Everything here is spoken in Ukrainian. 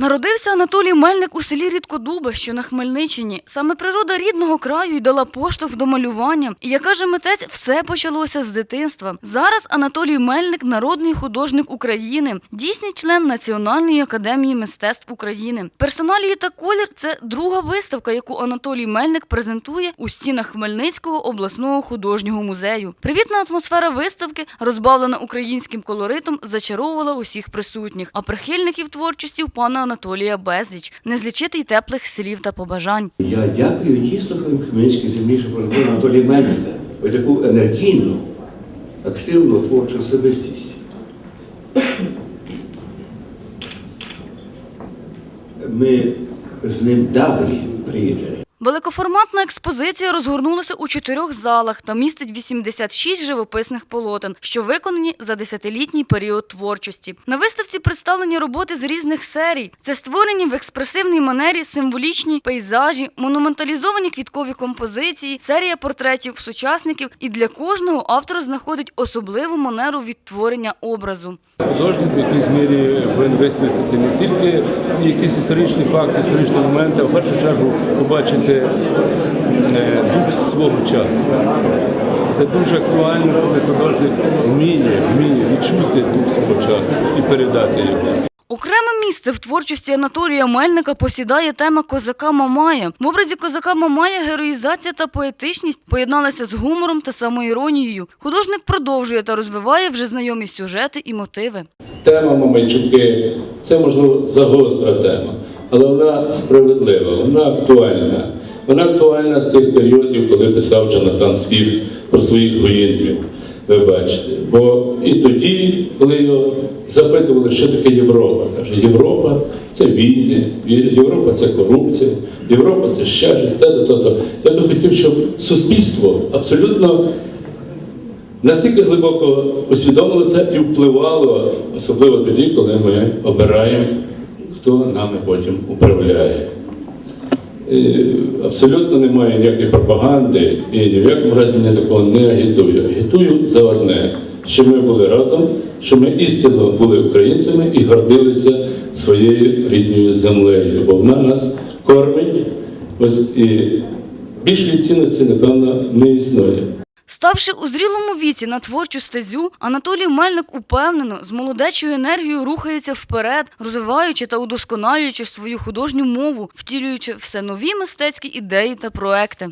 Народився Анатолій Мельник у селі Рідкодуба, що на Хмельниччині. Саме природа рідного краю й дала поштовх до малювання. І як каже митець, все почалося з дитинства. Зараз Анатолій Мельник народний художник України, дійсний член Національної академії мистецтв України. Персоналії та колір це друга виставка, яку Анатолій Мельник презентує у стінах Хмельницького обласного художнього музею. Привітна атмосфера виставки, розбавлена українським колоритом, зачаровувала усіх присутніх, а прихильників творчості пана Анатолія безліч, не злічити й теплих слів та побажань. Я дякую дійсно Хмельницькій землі, що поробив Анатолій Мельника. Ви таку енергійну, активну творчу особистість. Ми з ним давні приятелі. Великоформатна експозиція розгорнулася у чотирьох залах та містить 86 живописних полотен, що виконані за десятилітній період творчості. На виставці представлені роботи з різних серій. Це створені в експресивній манері символічні пейзажі, монументалізовані квіткові композиції, серія портретів сучасників. І для кожного автор знаходить особливу манеру відтворення образу. Художник в якійсь мірі повинен висвітлити не тільки якісь історичні факти, історичні моменти, а в першу чергу побачити е, дух свого часу. Це дуже актуально, коли художник вміє, вміє відчути дух свого часу і передати його. Окреме місце в творчості Анатолія Мельника посідає тема козака Мамая. В образі козака Мамая героїзація та поетичність поєдналися з гумором та самоіронією. Художник продовжує та розвиває вже знайомі сюжети і мотиви. Тема Мамайчуки це можливо загостра тема, але вона справедлива, вона актуальна. Вона актуальна з тих періодів, коли писав Джонатан Свіфт про своїх воїнів. Ви бачите, бо і тоді, коли його запитували, що таке Європа, каже, Європа це війни, Європа це корупція, Європа це ще щось, те-то, то-то. Я би хотів, щоб суспільство абсолютно настільки глибоко усвідомило це і впливало, особливо тоді, коли ми обираємо, хто нами потім управляє. І абсолютно немає ніякої пропаганди і ні в якому разі ні за кого не агітую. Агітую за одне, що ми були разом, що ми істинно були українцями і гордилися своєю рідною землею, бо вона нас кормить. Ось і більшої цінності, напевно, не існує. Ставши у зрілому віці на творчу стезю, Анатолій Мельник упевнено з молодечою енергією рухається вперед, розвиваючи та удосконалюючи свою художню мову, втілюючи все нові мистецькі ідеї та проекти.